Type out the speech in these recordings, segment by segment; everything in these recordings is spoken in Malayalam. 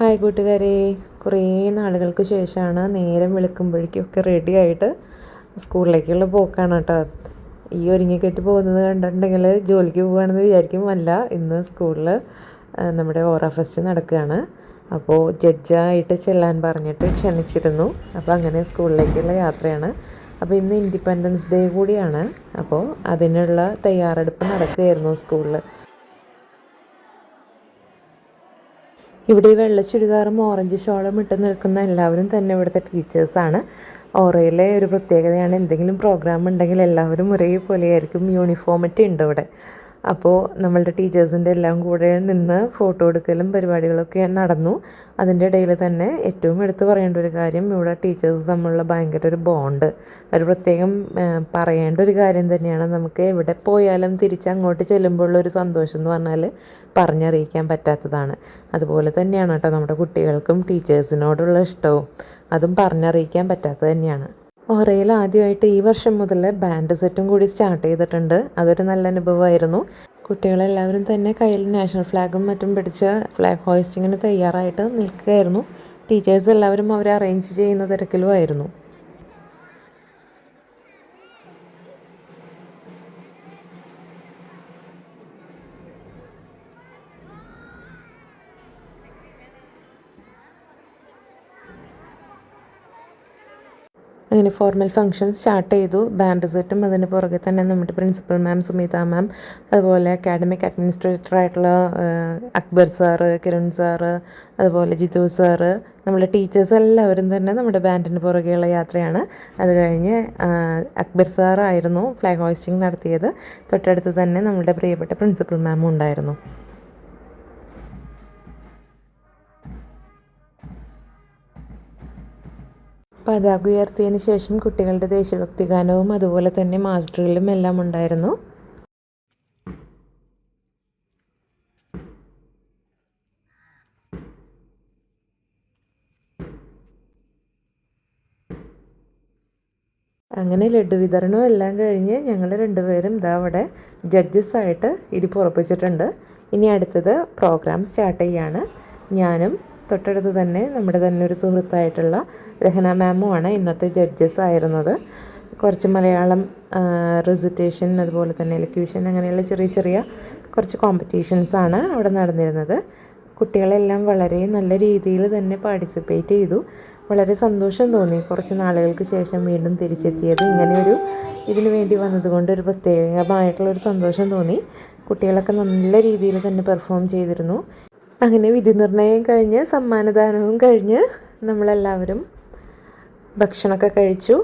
ഹായ് കൂട്ടുകാരെ. കുറേ നാളുകൾക്ക് ശേഷമാണ് നേരം വെളുക്കുമ്പോഴേക്കൊക്കെ റെഡി ആയിട്ട് സ്കൂളിലേക്കുള്ള പോക്കാണ് കേട്ടോ. ഈ ഒരുങ്ങി കെട്ടി പോകുന്നത് കണ്ടിട്ടുണ്ടെങ്കിൽ ജോലിക്ക് പോകുകയാണെന്ന് വിചാരിക്കും അല്ല ഇന്ന് സ്കൂളിൽ നമ്മുടെ ഓറ ഫെസ്റ്റ് നടക്കുകയാണ്. അപ്പോൾ ജഡ്ജായിട്ട് ചെല്ലാൻ പറഞ്ഞിട്ട് ക്ഷണിച്ചിരുന്നു. അപ്പോൾ അങ്ങനെ സ്കൂളിലേക്കുള്ള യാത്രയാണ്. അപ്പോൾ ഇന്ന് ഇൻഡിപെൻഡൻസ് ഡേ കൂടിയാണ്. അപ്പോൾ അതിനുള്ള തയ്യാറെടുപ്പ് നടക്കുകയായിരുന്നു സ്കൂളിൽ. ഇവിടെ വെള്ള ചുരിദാറും ഓറഞ്ച് ഷോളും ഇട്ട് നിൽക്കുന്ന എല്ലാവരും തന്നെ ഇവിടുത്തെ ടീച്ചേഴ്സാണ് ഓറയിലെ ഒരു പ്രത്യേകതയാണ് എന്തെങ്കിലും പ്രോഗ്രാം ഉണ്ടെങ്കിൽ എല്ലാവരും ഒരേപോലെയായിരിക്കും യൂണിഫോം യൂണിഫോമിറ്റി ഉണ്ട് ഇവിടെ. അപ്പോൾ നമ്മളുടെ ടീച്ചേഴ്സിന്റെ എല്ലാം കൂടെ നിന്ന് ഫോട്ടോ എടുക്കലും പരിപാടികളൊക്കെ നടന്നു. അതിന്റെ ഇടയിൽ തന്നെ ഏറ്റവും എടുത്തു പറയേണ്ട ഒരു കാര്യം ഇവിടെ ടീച്ചേഴ്സ് തമ്മിലുള്ള ഭയങ്കര ഒരു ബോണ്ട് ഒരു പ്രത്യേകം പറയേണ്ട ഒരു കാര്യം തന്നെയാണ്. നമുക്ക് എവിടെ പോയാലും തിരിച്ചങ്ങോട്ട് ചെല്ലുമ്പോഴുള്ള ഒരു സന്തോഷം എന്ന് പറഞ്ഞാൽ പറഞ്ഞറിയിക്കാൻ പറ്റാത്തതാണ്. അതുപോലെ തന്നെയാണ് കേട്ടോ നമ്മുടെ കുട്ടികൾക്കും ടീച്ചേഴ്സിനോടുള്ള ഇഷ്ടവും. അതും പറഞ്ഞറിയിക്കാൻ പറ്റാത്തത് തന്നെയാണ്. ഓറയിൽ ആദ്യമായിട്ട് ഈ വർഷം മുതൽ ബാൻഡ് സെറ്റും കൂടി സ്റ്റാർട്ട് ചെയ്തിട്ടുണ്ട്. അതൊരു നല്ല അനുഭവമായിരുന്നു. കുട്ടികളെല്ലാവരും തന്നെ കയ്യിൽ നാഷണൽ ഫ്ലാഗും മറ്റും പിടിച്ച് ഫ്ലാഗ് ഹോയിസ്റ്റിങ്ങിന് തയ്യാറായിട്ട് നിൽക്കുകയായിരുന്നു. ടീച്ചേഴ്സ് എല്ലാവരും അവരെ അറേഞ്ച് ചെയ്യുന്ന തിരക്കിലുമായിരുന്നു. അങ്ങനെ ഫോർമൽ ഫംഗ്ഷൻ സ്റ്റാർട്ട് ചെയ്തു. ബാൻഡ് സെറ്റും അതിന് പുറകെ തന്നെ നമ്മുടെ പ്രിൻസിപ്പൽ മാം സുമിത മാം അതുപോലെ അക്കാഡമിക് അഡ്മിനിസ്ട്രേറ്റർ ആയിട്ടുള്ള അക്ബർ സാറ് കിരൺ സാറ് അതുപോലെ ജിതു സാറ് നമ്മുടെ ടീച്ചേഴ്സ് എല്ലാവരും തന്നെ നമ്മുടെ ബാൻഡിന് പുറകെയുള്ള യാത്രയാണ്. അത് കഴിഞ്ഞ് അക്ബർ സാറായിരുന്നു ഫ്ലാഗ് ഹോയിസ്റ്റിംഗ് നടത്തിയത്. തൊട്ടടുത്ത് തന്നെ നമ്മുടെ പ്രിയപ്പെട്ട പ്രിൻസിപ്പൽ മാമും ഉണ്ടായിരുന്നു. പതാക ഉയർത്തിയതിന് ശേഷം കുട്ടികളുടെ ദേശഭക്തി ഗാനവും അതുപോലെ തന്നെ മാസ്റ്ററിലും എല്ലാം ഉണ്ടായിരുന്നു. അങ്ങനെ ലഡു വിതരണവും എല്ലാം കഴിഞ്ഞ് ഞങ്ങൾ രണ്ടുപേരും ഇതാ അവിടെ ജഡ്ജസ് ആയിട്ട് ഇരിപ്പുറപ്പിച്ചിട്ടുണ്ട് ഇനി അടുത്തത് പ്രോഗ്രാം സ്റ്റാർട്ട് ചെയ്യാണ്. ഞാനും തൊട്ടടുത്ത് തന്നെ നമ്മുടെ തന്നെ ഒരു സുഹൃത്തായിട്ടുള്ള രഹന മാമുമാണ് ഇന്നത്തെ ജഡ്ജസ് ആയിരുന്നത്. കുറച്ച് മലയാളം റെസിറ്റേഷൻ അതുപോലെ തന്നെ എലക്യൂഷൻ അങ്ങനെയുള്ള ചെറിയ ചെറിയ കുറച്ച് കോമ്പറ്റീഷൻസാണ് അവിടെ നടന്നിരുന്നത്. കുട്ടികളെല്ലാം വളരെ നല്ല രീതിയിൽ തന്നെ പാർട്ടിസിപ്പേറ്റ് ചെയ്തു. വളരെ സന്തോഷം തോന്നി. കുറച്ച് നാളുകൾക്ക് ശേഷം വീണ്ടും തിരിച്ചെത്തിയത് ഇങ്ങനെയൊരു ഇതിനു വേണ്ടി വന്നതുകൊണ്ട് ഒരു പ്രത്യേകമായിട്ടുള്ളൊരു സന്തോഷം തോന്നി. കുട്ടികളൊക്കെ നല്ല രീതിയിൽ തന്നെ പെർഫോം ചെയ്തിരുന്നു. അങ്ങനെ വിധി നിർണയം കഴിഞ്ഞ് സമ്മാനദാനവും കഴിഞ്ഞ് നമ്മളെല്ലാവരും ഭക്ഷണമൊക്കെ കഴിച്ചു.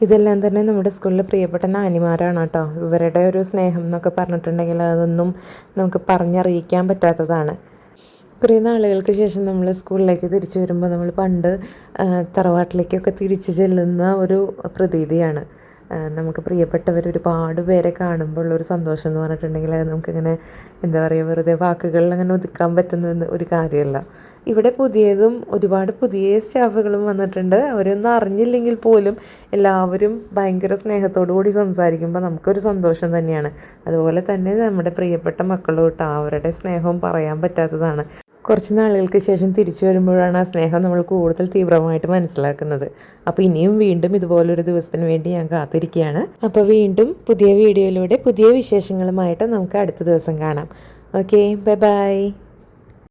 ഇതെല്ലാം തന്നെ നമ്മുടെ സ്കൂളിലെ പ്രിയപ്പെട്ട നാനിമാരാണ് കേട്ടോ. ഇവരുടെ ഒരു സ്നേഹം എന്നൊക്കെ പറഞ്ഞിട്ടുണ്ടെങ്കിൽ അതൊന്നും നമുക്ക് പറഞ്ഞറിയിക്കാൻ പറ്റാത്തതാണ്. കുറേ നാളുകൾക്ക് ശേഷം നമ്മൾ സ്കൂളിലേക്ക് തിരിച്ചു വരുമ്പോൾ നമ്മൾ പണ്ട് തറവാട്ടിലേക്കൊക്കെ തിരിച്ചു ചെല്ലുന്ന ഒരു പ്രതീതിയാണ്. നമുക്ക് പ്രിയപ്പെട്ടവർ ഒരുപാട് പേരെ കാണുമ്പോൾ ഒരു സന്തോഷം എന്ന് പറഞ്ഞിട്ടുണ്ടെങ്കിൽ അത് നമുക്കിങ്ങനെ എന്താ പറയുക വെറുതെ വാക്കുകളിൽ അങ്ങനെ ഒതുക്കാൻ പറ്റുന്ന ഒരു കാര്യമല്ല. ഇവിടെ പുതിയതും ഒരുപാട് പുതിയ സ്റ്റാഫുകളും വന്നിട്ടുണ്ട്. അവരൊന്നും അറിഞ്ഞില്ലെങ്കിൽ പോലും എല്ലാവരും ഭയങ്കര സ്നേഹത്തോടു കൂടി സംസാരിക്കുമ്പോൾ നമുക്കൊരു സന്തോഷം തന്നെയാണ്. അതുപോലെ തന്നെ നമ്മുടെ പ്രിയപ്പെട്ട മക്കളോട്ട് അവരുടെ സ്നേഹവും പറയാൻ പറ്റാത്തതാണ്. കുറച്ച് നാളുകൾക്ക് ശേഷം തിരിച്ചു വരുമ്പോഴാണ് ആ സ്നേഹം നമ്മൾ കൂടുതൽ തീവ്രമായിട്ട് മനസ്സിലാക്കുന്നത്. അപ്പോൾ ഇനിയും വീണ്ടും ഇതുപോലൊരു ദിവസത്തിന് വേണ്ടി ഞാൻ കാത്തിരിക്കുകയാണ്. അപ്പോൾ വീണ്ടും പുതിയ വീഡിയോയിലൂടെ പുതിയ വിശേഷങ്ങളുമായിട്ട് നമുക്ക് അടുത്ത ദിവസം കാണാം. Okay bye bye